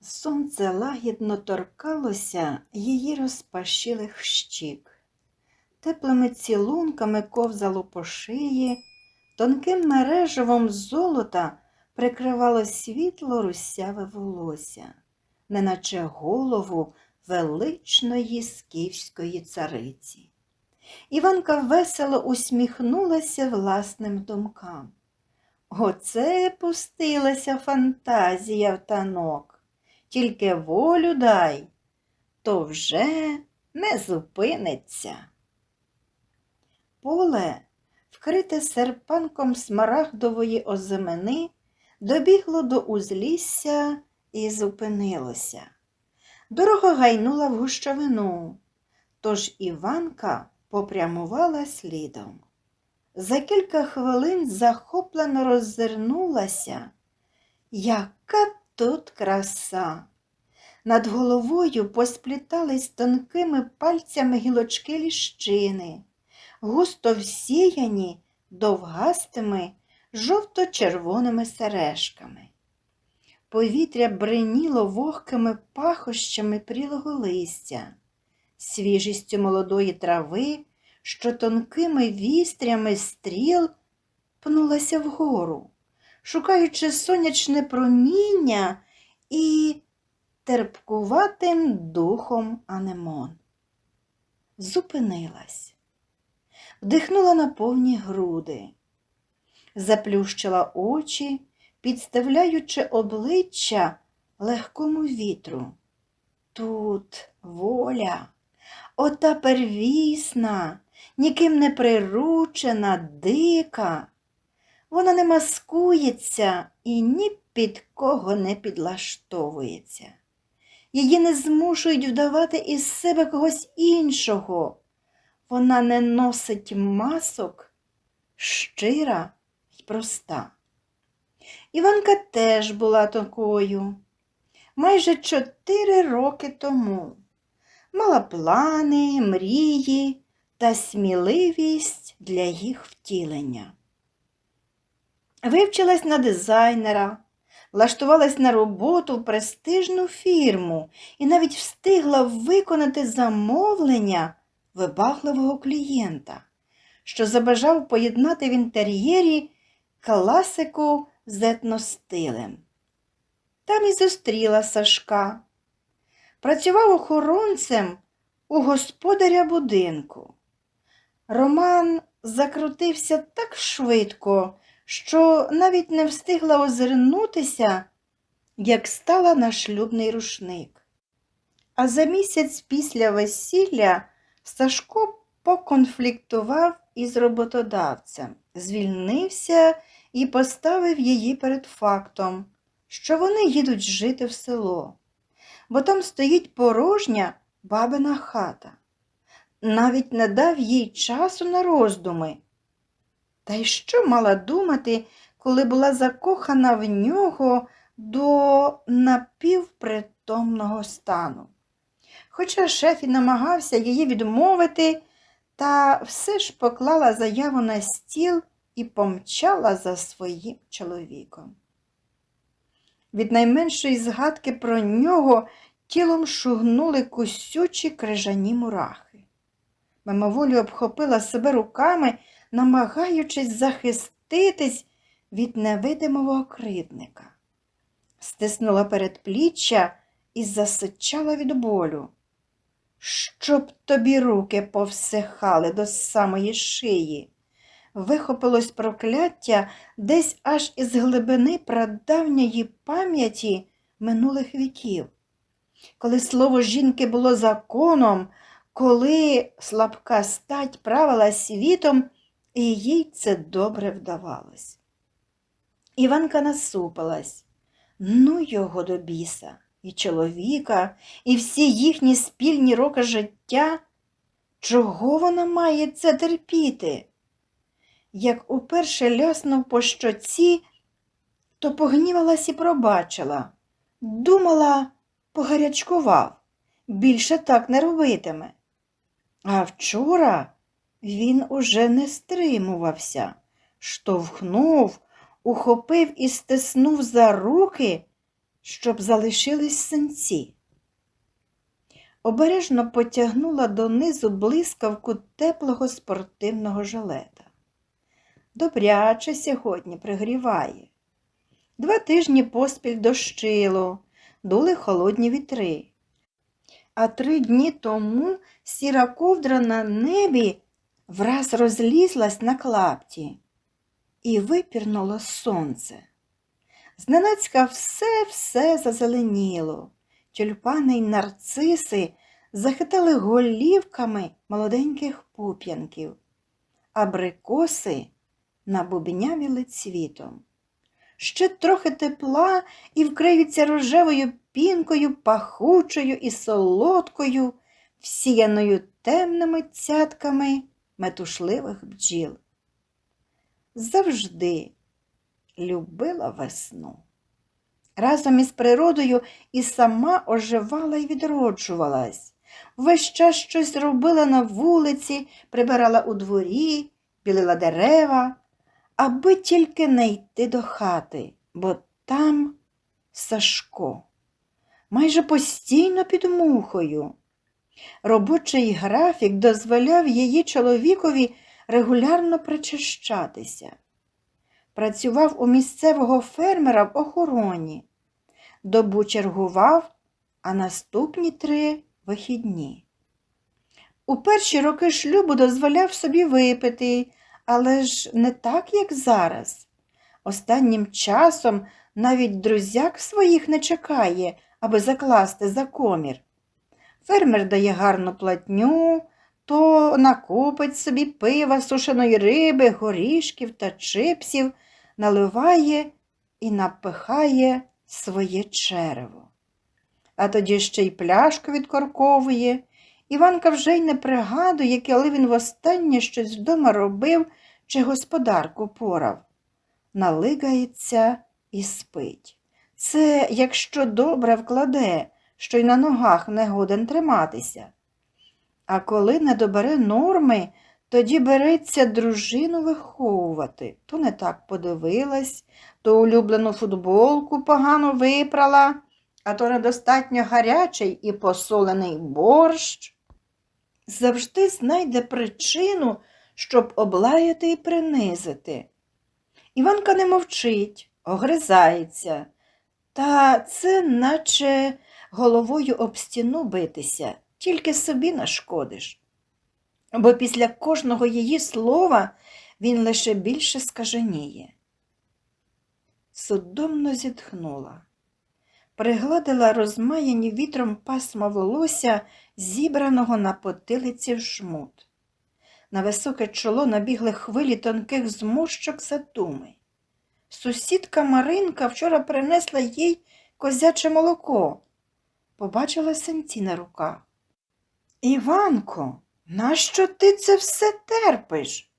Сонце лагідно торкалося її розпашілих щік, теплими цілунками ковзало по шиї, тонким мереживом золота прикривало світло русяве волосся, неначе голову величної скіфської цариці. Іванка весело усміхнулася власним думкам. Оце пустилася фантазія в танок. Тільки волю дай, то вже не зупиниться. Поле, вкрите серпанком смарагдової озимини, добігло до узлісся і зупинилося. Дорога гайнула в гущавину, тож Іванка попрямувала слідом. За кілька хвилин захоплено роззирнулася. Яка тут краса! Над головою посплітались тонкими пальцями гілочки ліщини, густо всіяні довгастими жовто-червоними сережками. Повітря бриніло вогкими пахощами прілого листя, свіжістю молодої трави, що тонкими вістрями стріл пнулася вгору, шукаючи сонячне проміння і терпкуватим духом анемон. Зупинилась, вдихнула на повні груди, заплющила очі, підставляючи обличчя легкому вітру. Тут воля, ота первісна, ніким не приручена, дика. Вона не маскується і ні під кого не підлаштовується. Її не змушують вдавати із себе когось іншого. Вона не носить масок, щира й проста. Іванка теж була такою. Майже чотири роки тому мала плани, мрії та сміливість для їх втілення. Вивчилась на дизайнера, влаштувалась на роботу в престижну фірму і навіть встигла виконати замовлення вибагливого клієнта, що забажав поєднати в інтер'єрі класику з етностилем. Там і зустріла Сашка. Працював охоронцем у господаря будинку. Роман закрутився так швидко, що навіть не встигла озирнутися, як стала на шлюбний рушник. А за місяць після весілля Сашко поконфліктував із роботодавцем, звільнився і поставив її перед фактом, що вони їдуть жити в село, бо там стоїть порожня бабина хата. Навіть не дав їй часу на роздуми. Та й що мала думати, коли була закохана в нього до напівпритомного стану? Хоча шеф і намагався її відмовити, та все ж поклала заяву на стіл і помчала за своїм чоловіком. Від найменшої згадки про нього тілом шугнули кусючі крижані мурахи. Мимоволі обхопила себе руками, намагаючись захиститись від невидимого кривдника. Стиснула передпліччя і засичала від болю. Щоб тобі руки повсихали до самої шиї. Вихопилось прокляття десь аж із глибини прадавньої пам'яті минулих віків. Коли слово жінки було законом, коли слабка стать правила світом, і їй це добре вдавалось. Іванка насупилась. Ну його до біса, і чоловіка, і всі їхні спільні роки життя. Чого вона має це терпіти? Як уперше ляснув по щоці, то погнівалась і пробачила. Думала, погарячкував, більше так не робитиме. А вчора він уже не стримувався, штовхнув, ухопив і стиснув за руки, щоб залишились синці. Обережно потягнула донизу блискавку теплого спортивного жилета. Добряче сьогодні пригріває. Два тижні поспіль дощило, дули холодні вітри. А три дні тому сіра ковдра на небі враз розлізлась на клапті і випірнуло сонце. Зненацька все-все зазеленіло. Тюльпани й нарциси захитали голівками молоденьких пуп'янків, абрикоси набубнявіли цвітом. Ще трохи тепла і вкриються рожевою пінкою, пахучою і солодкою, всіяною темними цятками метушливих бджіл. Завжди любила весну. Разом із природою і сама оживала і відроджувалась. Весь час щось робила на вулиці, прибирала у дворі, білила дерева, аби тільки не йти до хати, бо там Сашко. Майже постійно під мухою. Робочий графік дозволяв її чоловікові регулярно причащатися. Працював у місцевого фермера в охороні, добу чергував, а наступні три вихідні. У перші роки шлюбу дозволяв собі випити, але ж не так, як зараз. Останнім часом навіть друзяк своїх не чекає, аби закласти за комір. Фермер дає гарну платню, то накупить собі пива, сушеної риби, горішків та чипсів, наливає і напихає своє черево. А тоді ще й пляшку відкорковує. Іванка вже й не пригадує, коли він востаннє щось вдома робив чи господарку порав. Налигається і спить. Це якщо добре вкладе, що й на ногах не годен триматися. А коли не добере норми, тоді береться дружину виховувати. То не так подивилась, то улюблену футболку погано випрала, а то недостатньо гарячий і посолений борщ. Завжди знайде причину, щоб облаяти і принизити. Іванка не мовчить, огризається, та це наче головою об стіну битися, тільки собі нашкодиш. Бо після кожного її слова він лише більше скаженіє. Судомно зітхнула, пригладила розмаяні вітром пасма волосся, зібраного на потилиці в жмут. На високе чоло набігли хвилі тонких зморщок задуми. Сусідка Маринка вчора принесла їй козяче молоко. Побачила синці на руках. Іванко, нащо ти це все терпиш?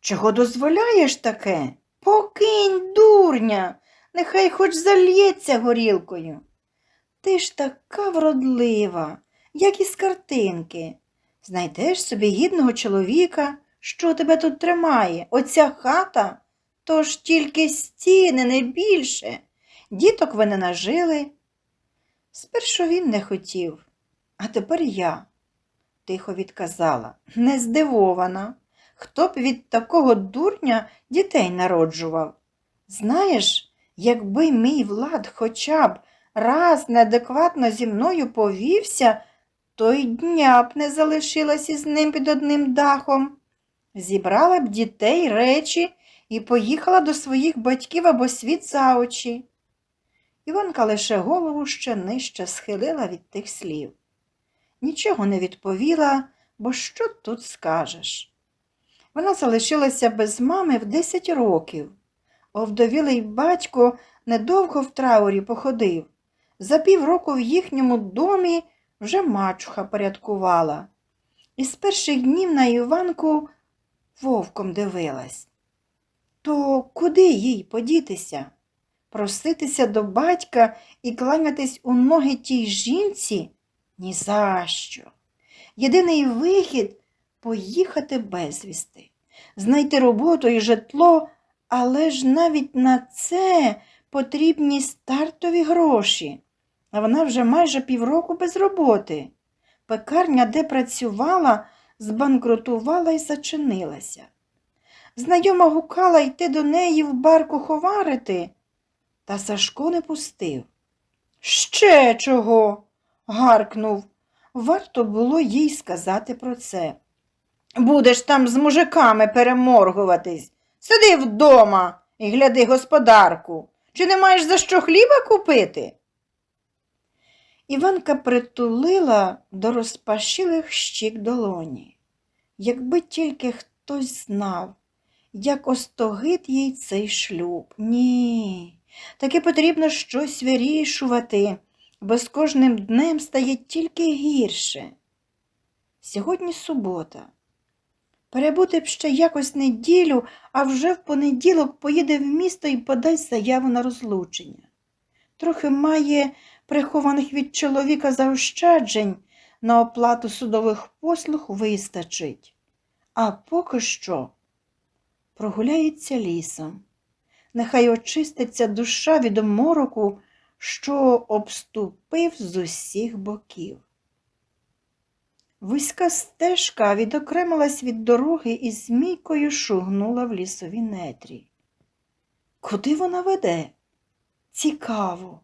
Чого дозволяєш таке? Покинь, дурня, нехай хоч зальється горілкою. Ти ж така вродлива, як із картинки. Знайдеш собі гідного чоловіка, що тебе тут тримає. Оця хата то ж тільки стіни, не більше. Діток ви не нажили. Спершу він не хотів, а тепер я, тихо відказала, не здивована. Хто б від такого дурня дітей народжував? Знаєш, якби мій влад хоча б раз неадекватно зі мною повівся, то й дня б не залишилась із ним під одним дахом. Зібрала б дітей, речі і поїхала до своїх батьків або світ за очі. Іванка лише голову ще нижче схилила від тих слів. Нічого не відповіла, бо що тут скажеш? Вона залишилася без мами в 10 років. Овдовілий батько недовго в траурі походив. За півроку в їхньому домі вже мачуха порядкувала. І з перших днів на Іванку вовком дивилась. То куди їй подітися? Проситися до батька і кланятись у ноги тій жінці? Ні за що. Єдиний вихід поїхати безвісти, знайти роботу і житло, але ж навіть на це потрібні стартові гроші. А вона вже майже півроку без роботи. Пекарня, де працювала, збанкрутувала і зачинилася. Знайома гукала йти до неї в бар куховарити, та Сашко не пустив. Ще чого? гаркнув. Варто було їй сказати про це. Будеш там з мужиками переморгуватись. Сиди вдома і гляди господарку. Чи не маєш за що хліба купити? Іванка притулила до розпашілих щік долоні. Якби тільки хтось знав, як остогид їй цей шлюб. Ні, таки потрібно щось вирішувати, бо з кожним днем стає тільки гірше. Сьогодні субота. Перебути б ще якось неділю, а вже в понеділок поїде в місто і подасть заяву на розлучення. Трохи має прихованих від чоловіка заощаджень на оплату судових послуг вистачить. А поки що прогуляється лісом. Нехай очиститься душа від мороку, що обступив з усіх боків. Вузька стежка відокремилась від дороги і змійкою шугнула в лісові нетрі. Куди вона веде? Цікаво.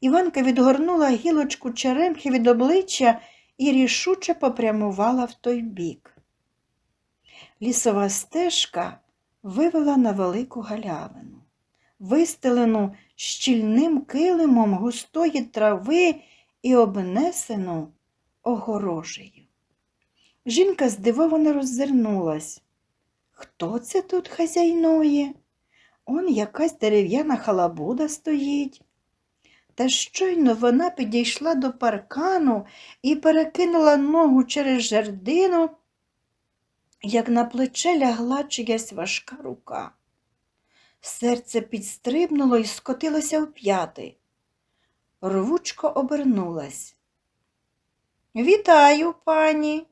Іванка відгорнула гілочку черемхи від обличчя і рішуче попрямувала в той бік. Лісова стежка вивела на велику галявину, вистелену щільним килимом густої трави і обнесену огорожею. Жінка здивовано роззирнулась. Хто це тут хазяйнує? Он якась дерев'яна халабуда стоїть. Та щойно вона підійшла до паркану і перекинула ногу через жердину, як на плече лягла чиясь важка рука. Серце підстрибнуло і скотилося в п'яти. Рвучко обернулась. Вітаю, пані.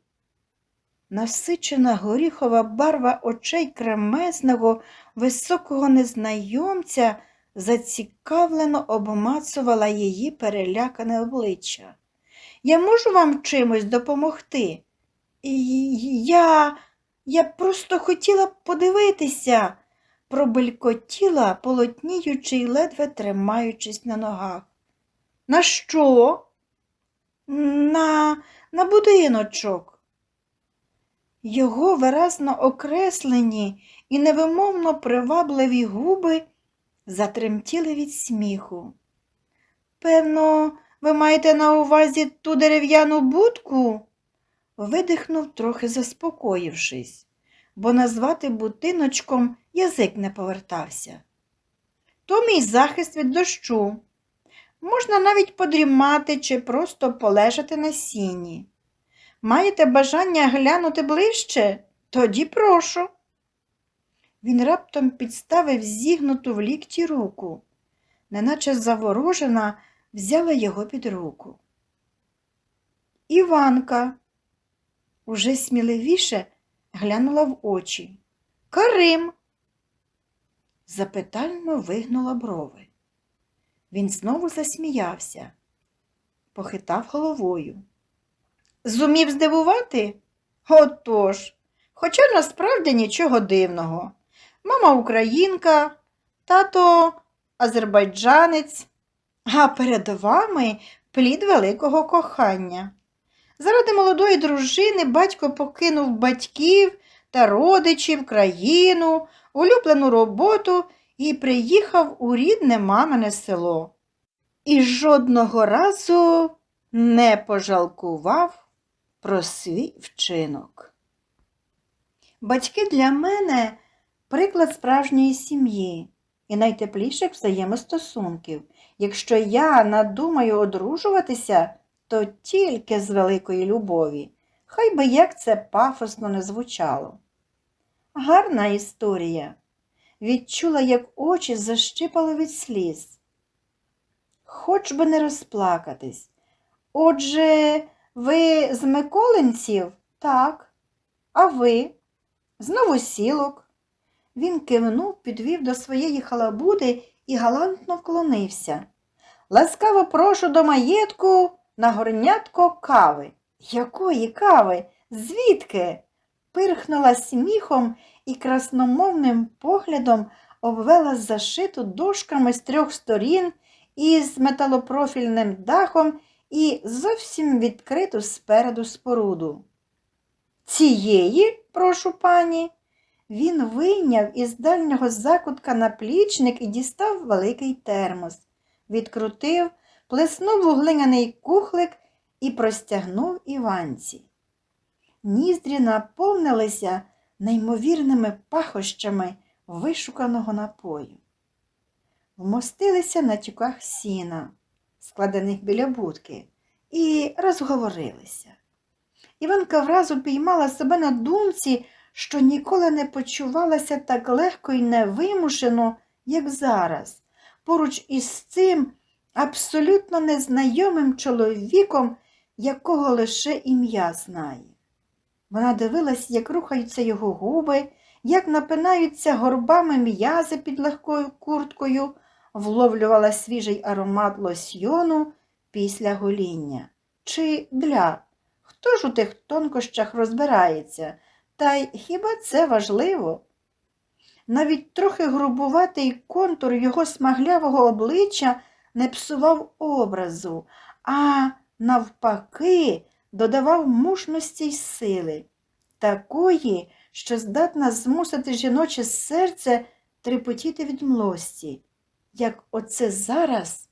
Насичена горіхова барва очей кремезного, високого незнайомця зацікавлено обмацувала її перелякане обличчя. Я можу вам чимось допомогти? Я, я просто хотіла б подивитися, пробелькотіла, полотніючи й ледве тримаючись на ногах. На що? На, на будиночок. Його виразно окреслені і невимовно привабливі губи затремтіли від сміху. Певно, ви маєте на увазі ту дерев'яну будку? Видихнув, трохи заспокоївшись, бо назвати будиночком язик не повертався. То мій захист від дощу. Можна навіть подрімати чи просто полежати на сіні. Маєте бажання глянути ближче? Тоді прошу. Він раптом підставив зігнуту в лікті руку, неначе заворожена, взяла його під руку. Іванка уже сміливіше глянула в очі. Карим. Запитально вигнула брови. Він знову засміявся, похитав головою. Зумів здивувати? Отож, хоча насправді нічого дивного. Мама українка, тато азербайджанець, а перед вами плід великого кохання. Заради молодої дружини батько покинув батьків та родичів, країну, улюблену роботу і приїхав у рідне мамине село. І жодного разу не пожалкував про свій вчинок. Батьки для мене приклад справжньої сім'ї. і найтепліших взаємостосунків. Якщо я надумаю одружуватися, то тільки з великої любові. Хай би як це пафосно не звучало. Гарна історія. Відчула, як очі защипали від сліз. Хоч би не розплакатись. Отже, ви з Миколинців? Так. А ви? З новосілок. Він кивнув, підвів до своєї халабуди і галантно вклонився. Ласкаво прошу до маєтку на горнятко кави. Якої кави? Звідки? Пирхнула сміхом і красномовним поглядом обвела зашиту дошками з трьох сторін із металопрофільним дахом і зовсім відкриту спереду споруду. Цієї, прошу пані. Він вийняв із дальнього закутка наплічник і дістав великий термос, відкрутив, плеснув у глиняний кухлик і простягнув Іванці. Ніздрі наповнилися неймовірними пахощами вишуканого напою. Вмостилися на тюках сіна, складених біля будки, і розговорилися. Іванка вразу піймала себе на думці, що ніколи не почувалася так легко і невимушено, як зараз, поруч із цим абсолютно незнайомим чоловіком, якого лише ім'я знає. Вона дивилась, як рухаються його губи, як напинаються горбами м'язи під легкою курткою, вловлювала свіжий аромат лосьйону після гоління. Чи для? Хто ж у тих тонкощах розбирається? Та й хіба це важливо? Навіть трохи грубуватий контур його смаглявого обличчя не псував образу, а навпаки, додавав мужності й сили, такої, що здатна змусити жіноче серце трепотіти від млості, як оце зараз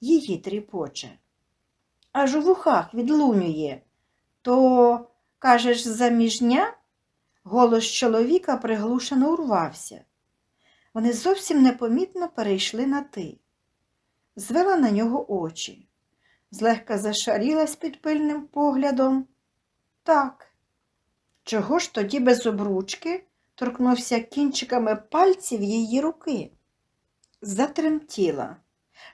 її тріпоче. Аж у вухах відлунює. То, кажеш, заміжня? Голос чоловіка приглушено урвався. Вони зовсім непомітно перейшли на ти. Звела на нього очі, злегка зашарілась під пильним поглядом. Так. Чого ж тоді без обручки? торкнувся кінчиками пальців її руки. Затремтіла,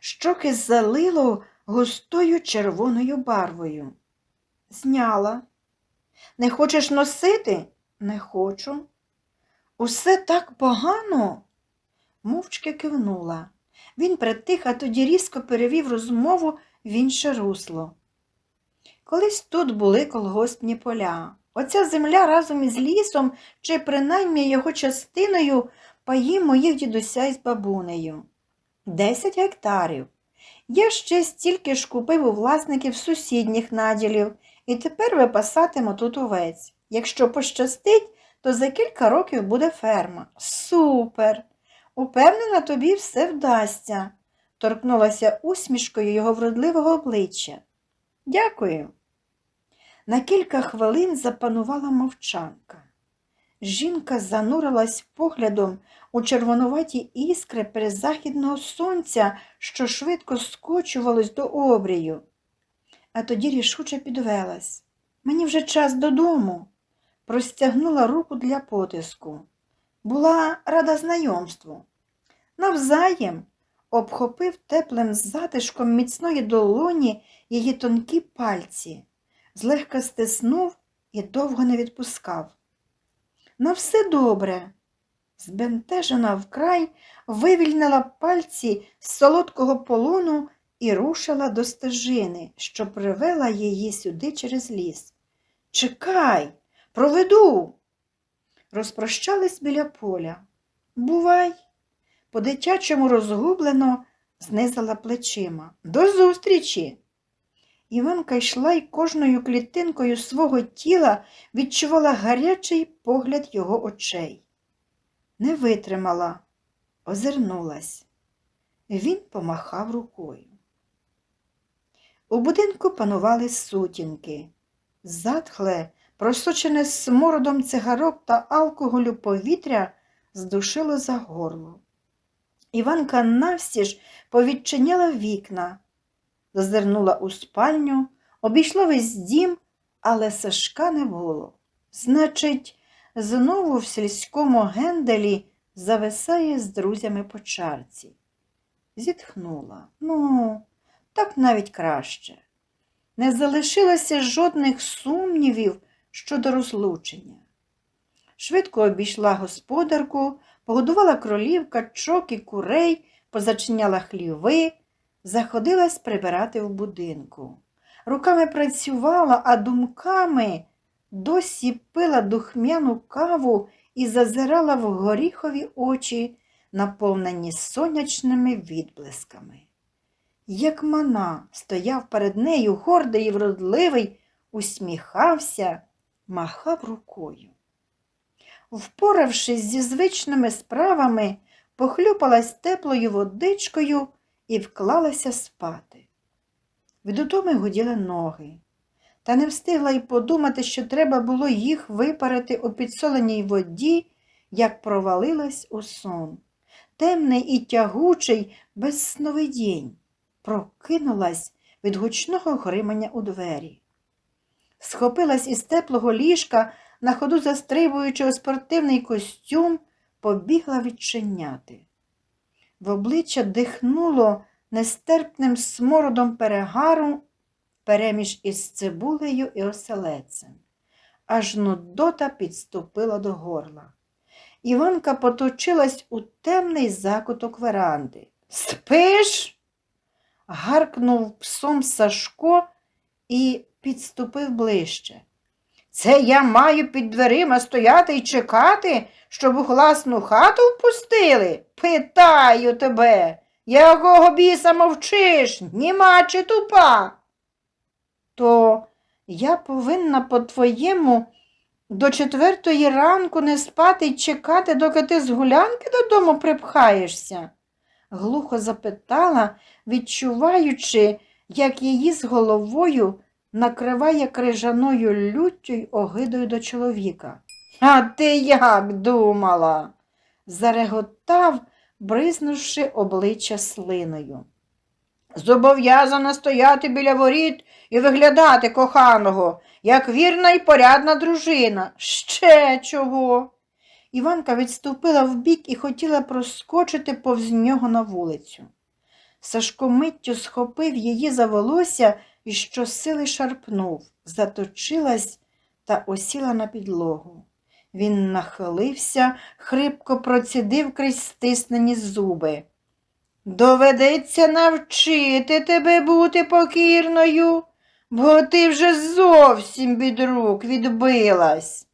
щоки залило густою червоною барвою. Зняла. Не хочеш носити? Не хочу. Усе так погано. Мовчки кивнула. Він притих, а тоді різко перевів розмову в інше русло. Колись тут були колгоспні поля. Оця земля разом із лісом, чи принаймні його частиною, паї моїх дідуся із бабунею. Десять гектарів. Я ще стільки ж купив у власників сусідніх наділів і тепер випасатиму тут овець. Якщо пощастить, то за кілька років буде ферма. Супер! Упевнена, тобі все вдасться, торкнулася усмішкою його вродливого обличчя. Дякую. На кілька хвилин запанувала мовчанка. Жінка занурилась поглядом у червонуваті іскри перезахідного сонця, що швидко скочувалось до обрію. А тоді рішуче підвелась. Мені вже час додому. Простягнула руку для потиску. Була рада знайомству. Навзаєм обхопив теплим затишком міцної долоні її тонкі пальці, злегка стиснув і довго не відпускав. На все добре. Збентежена вкрай, вивільнила пальці з солодкого полону і рушила до стежини, що привела її сюди через ліс. Чекай, проведу. Розпрощались біля поля. Бувай, по-дитячому розгублено знизала плечима. До зустрічі. Іванка йшла й кожною клітинкою свого тіла відчувала гарячий погляд його очей. Не витримала, озирнулась. Він помахав рукою. У будинку панували сутінки. Затхле, просочене смородом цигарок та алкоголю повітря здушило за горло. Іванка навстіж повідчиняла вікна, зазирнула у спальню, обійшла весь дім, але Сашка не було. Значить, знову в сільському генделі зависає з друзями по чарці. Зітхнула. Ну, так навіть краще. Не залишилося жодних сумнівів щодо розлучення. Швидко обійшла господарку, погодувала кролів, качок і курей, позачиняла хліви, заходилась прибирати в будинку. Руками працювала, а думками досі пила духмяну каву і зазирала в горіхові очі, наповнені сонячними відблисками. Як мана стояв перед нею гордий і вродливий, усміхався, махав рукою. Впоравшись зі звичними справами, похлюпалась теплою водичкою і вклалася спати. Від утоми гуділи ноги, та не встигла й подумати, що треба було їх випарити у підсоленій воді, як провалилась у сон. Темний і тягучий, без сновидінь, прокинулась від гучного гримання у двері. Схопилась із теплого ліжка, на ходу застрибуючи у спортивний костюм, побігла відчиняти. В обличчя дихнуло нестерпним смородом перегару переміж із цибулею і оселецем. Аж нудота підступила до горла. Іванка поточилась у темний закуток веранди. Спиш? гаркнув псом Сашко і підступив ближче. Це я маю під дверима стояти і чекати, щоб у власну хату впустили? Питаю тебе, якого біса мовчиш, німа чи тупа? То я повинна по-твоєму до четвертої ранку не спати й чекати, доки ти з гулянки додому припхаєшся? глухо запитала, відчуваючи, як її з головою накриває крижаною люттю й огидою до чоловіка. А ти як думала? зареготав, бризнувши обличчя слиною. Зобов'язана стояти біля воріт і виглядати коханого, як вірна й порядна дружина. Ще чого? Іванка відступила вбік і хотіла проскочити повз нього на вулицю. Сашко миттю схопив її за волосся і щосили шарпнув, заточилась та осіла на підлогу. Він нахилився, хрипко процідив крізь стиснені зуби. Доведеться навчити тебе бути покірною, бо ти вже зовсім від рук відбилась.